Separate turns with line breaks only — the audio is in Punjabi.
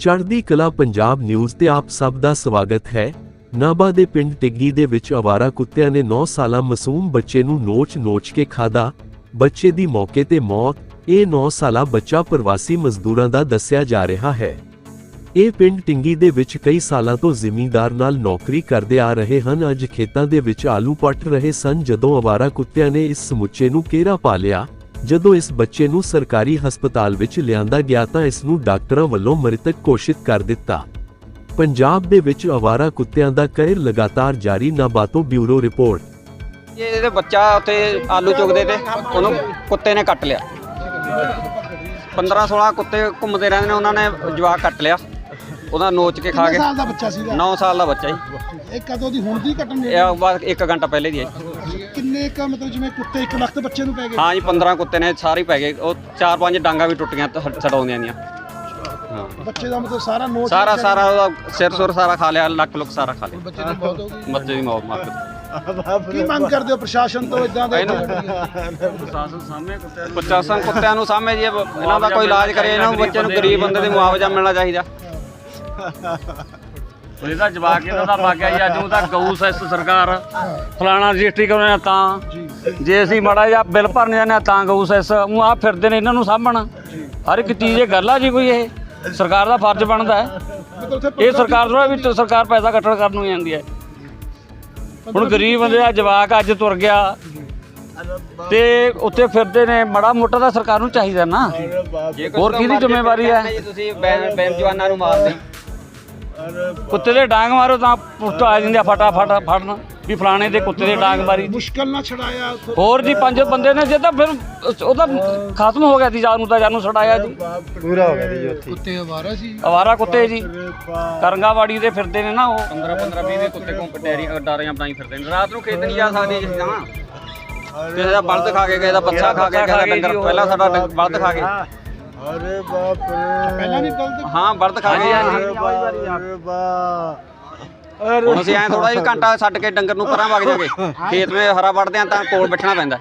ਚੜ੍ਹਦੀ ਕਲਾ ਪੰਜਾਬ ਨਿਊਜ਼ ਤੇ ਆਪ ਸਭ ਦਾ ਸਵਾਗਤ ਹੈ। ਨਾਭਾ ਦੇ ਪਿੰਡ ਟਿੱਗੀ ਦੇ ਵਿੱਚ ਅਵਾਰਾ ਕੁੱਤਿਆਂ ਨੇ 9 ਸਾਲਾ ਮਾਸੂਮ ਬੱਚੇ ਨੂੰ ਨੋਚ-ਨੋਚ ਕੇ ਖਾਦਾ ਬੱਚੇ ਦੀ ਮੌਕੇ ਤੇ ਮੌਤ, ਇਹ 9 ਸਾਲਾ ਬੱਚਾ ਪ੍ਰਵਾਸੀ ਮਜ਼ਦੂਰਾਂ ਦਾ ਦੱਸਿਆ ਜਾ ਰਿਹਾ ਹੈ। ਇਹ ਪਿੰਡ ਟਿੰਗੀ ਦੇ ਵਿੱਚ ਕਈ ਸਾਲਾਂ ਤੋਂ ਜ਼ਿਮੀਂਦਾਰ ਨਾਲ ਨੌਕਰੀ ਕਰਦੇ ਆ ਰਹੇ ਹਨ। ਅੱਜ ਖੇਤਾਂ ਦੇ ਵਿੱਚ ਆਲੂ ਪੱਟ ਰਹੇ ਸਨ ਜਦੋਂ ਅਵਾਰਾ ਕੁੱਤਿਆਂ ਨੇ ਇਸ ਸਮੁੱਚੇ ਨੂੰ ਘੇਰਾ ਪਾ ਲਿਆ? ਜਦੋਂ ਇਸ ਬੱਚੇ ਨੂੰ ਸਰਕਾਰੀ ਹਸਪਤਾਲ ਵਿੱਚ ਲਿਆਂਦਾ ਗਿਆ ਤਾਂ ਇਸ ਨੂੰ ਡਾਕਟਰਾਂ ਵੱਲੋਂ ਮ੍ਰਿਤਕ ਘੋਸ਼ਿਤ ਕਰ ਦਿੱਤਾ। ਪੰਜਾਬ ਦੇ ਵਿੱਚ ਅਵਾਰਾ ਕੁੱਤਿਆਂ ਦਾ ਕਹਿਰ ਲਗਾਤਾਰ ਜਾਰੀ ਨਾਬਾਤੋਂ ਬਿਊਰੋ ਰਿਪੋਰਟ।
ਇਹ ਇਹਦੇ ਬੱਚਾ ਉੱਥੇ ਆਲੂ ਚੁਗਦੇ ਤੇ ਉਹਨੂੰ ਕੁੱਤੇ ਨੇ ਕੱਟ ਲਿਆ। 15 16 ਕੁੱਤੇ ਘੁੰਮਦੇ ਰਹਿੰਦੇ ਨੇ ਉਹਨਾਂ ਨੇ ਜਵਾਕ ਕੱਟ ਲਿਆ। ਉਹਦਾ ਨੋਚ ਕੇ ਖਾ
ਕਿੰਨੇ
ਕੇ
ਸਾਲ ਦਾ ਬੱਚਾ ਸੀਗਾ?
9 ਸਾਲ ਦਾ ਬੱਚਾ ਜੀ।
ਇਹ ਕਦੋਂ ਦੀ ਹੁਣ ਦੀ ਘਟਨਾ
ਇਹ ਬਸ 1 ਘੰਟਾ ਪਹਿਲੇ ਦੀ ਹੈ ਜੀ।
ਕਿੰਨੇ ਕ ਮਤਲਬ ਜਿਵੇਂ ਕੁੱਤੇ ਇੱਕ ਵਕਤ ਬੱਚੇ ਨੂੰ ਪੈ ਗਏ?
ਹਾਂ ਜੀ 15 ਕੁੱਤੇ ਨੇ ਸਾਰੇ ਹੀ ਪੈ ਗਏ। ਉਹ ਚਾਰ ਪੰਜ ਡਾਂਗਾ ਵੀ ਟੁੱਟੀਆਂ ਛਡਾਉਂਦੀਆਂ ਦੀਆਂ ਹਾਂ।
ਬੱਚੇ ਦਾ ਮਤਲਬ ਸਾਰਾ ਨੋਟ
ਸਾਰਾ ਸਾਰਾ ਉਹਦਾ ਸਿਰ ਸੁਰ ਸਾਰਾ ਖਾ ਲਿਆ ਲੱਕ ਲੁੱਕ ਸਾਰਾ ਖਾ ਲਿਆ।
ਬੱਚੇ ਦੀ ਮੌਤ ਹੋ ਗਈ।
ਬੱਚੇ ਦੀ ਮੌਤ ਮਾਰ ਦਿੱਤੀ
ਕੀ ਮੰਗ ਕਰਦੇ ਹੋ ਪ੍ਰਸ਼ਾਸਨ ਤੋਂ ਇਦਾਂ ਦੇ?
ਪ੍ਰਸ਼ਾਸਨ ਕੁੱਤਿਆਂ ਨੂੰ ਸਾਹਮਣੇ ਜੀ ਇਹ- ਇਹਨਾਂ ਦਾ ਕੋਈ ਇਲਾਜ ਕਰੇ ਇਹਨਾਂ ਨੂੰ ਬੱਚੇ ਨੂੰ ਗਰੀਬ ਬੰਦੇ ਦੇ ਮੁਆਵਜ਼ਾ ਮਿਲਣਾ ਚਾਹੀਦਾ।
ਇਹਦਾ ਜਵਾਕ ਇਹਨਾਂ ਦਾ ਵਾਕਿਆ ਜੀ ਅੱਜ ਤਾਂ ਗਊ ਸੈਸ ਸਰਕਾਰ। ਫਲਾਣਾ ਰਜਿਸਟਰੀ ਕਰਾਉਣਾ ਤਾਂ। ਜੇ ਅਸੀਂ ਮੜਾ ਜਾਂ ਬਿੱਲ ਭਰਨ ਜਾਂਦੇ ਤਾਂ ਗਊ ਸੈਸ ਉਹ ਆ ਫਿਰਦੇ ਨੇ ਇਹਨਾਂ ਨੂੰ ਸਾਂਭਣ। ਹਰ ਇੱਕ ਚੀਜ਼ ਇਹ ਗੱਲ ਆ ਜੀ ਕੋਈ ਇਹ। ਸਰਕਾਰ ਦਾ ਫਰਜ਼ ਬਣਦਾ ਹੈ।
ਉੱਥੇ
ਇਹ ਸਰਕਾਰ ਦਾ ਵੀ ਸਰਕਾਰ ਪੈਸਾ ਕੱਟਣ ਕਰਨ ਨੂੰ ਜਾਂਦੀ ਹੈ। ਹੁਣ ਗਰੀਬ ਬੰਦੇ ਦਾ ਜਵਾਕ ਅੱਜ ਤੁਰ ਗਿਆ। ਤੇ ਉੱਤੇ ਫਿਰਦੇ ਨੇ। ਮੜਾ ਮੋਟਾ ਤਾਂ ਸਰਕਾਰ ਨੂੰ ਚਾਹੀਦਾ ਨਾ। ਹੋਰ ਕਿਹਦੀ ਜ਼ਿੰਮੇਵਾਰੀ ਹੈ?
ਤੁਸੀਂ ਬੈਨ ਬੈਨ ਜਵਾਨਾਂ ਨੂੰ ਮਾਰਦੇ
ਕੁੱਤੇ ਦੇ ਡਾਂਗ ਮਾਰੋ ਤਾਂ ਪੁੱਤ ਆ ਜਾਂਦੇ ਆ ਫਟਾਫਟ ਫੜਨ ਵੀ ਫਲਾਣੇ ਦੇ ਕੁੱਤੇ ਦੇ ਡਾਂਗ ਮਾਰੀ।
ਮੁਸ਼ਕਲ ਨਾਲ ਛਡਾਇਆ ਉੱਥੋਂ।
ਹੋਰ ਜੀ ਪੰਜ ਬੰਦੇ ਨੇ ਜੇ ਤਾਂ ਫਿਰ ਉਹਦਾ ਖਤਮ ਹੋ ਗਿਆ ਸੀ ਜਾਨੂੰ ਤਾਂ ਜਾਨੂੰ ਛਡਾਇਆ ਜੀ।
ਕੁੱਤੇ ਆਵਾਰਾ ਸੀ।
ਅਵਾਰਾ ਕੁੱਤੇ ਜੀ। ਕਰੰਗਾਵਾੜੀ ਦੇ ਫਿਰਦੇ ਨੇ ਨਾ ਉਹ।
15 15 20 20 ਕੁੱਤੇ ਘੁੰਮ ਡੈਰੀਆਂ ਡਾਰੀਆਂ ਬਣਾਈ ਫਿਰਦੇ ਨੇ। ਰਾਤ ਨੂੰ ਖੇਤ ਨਹੀਂ ਜਾ ਸਕਦੇ ਜਿਸ ਤਾਂ। ਕਿਸੇ ਦਾ ਬਲਦ ਖਾ ਕੇ ਕਿਸੇ ਦਾ ਬੱਚਾ ਖਾ ਕੇ ਕਿਸੇ ਦਾ ਡੰਗਰ। ਪਹਿਲਾਂ ਸਾਡਾ ਬਲਦ ਖਾ ਕੇ।
ਪਹਿਲਾਂ ਨਹੀਂ ਬਲਦ
ਹਾਂ ਬਲਦ ਖਾ ਕੇ ਹੁਣ ਅਸੀਂ ਐ ਥੋੜਾ ਜਿਹਾ ਘੰਟਾ ਛੱਡ ਕੇ ਡੰਗਰ ਨੂੰ ਪਰਾਂ ਵਗ ਜਾਗੇ। ਖੇਤ ਵਿੱਚ ਹਰਾ ਵੜਦੇ ਆ ਤਾਂ ਕੋਲ ਬੈਠਣਾ ਪੈਂਦਾ।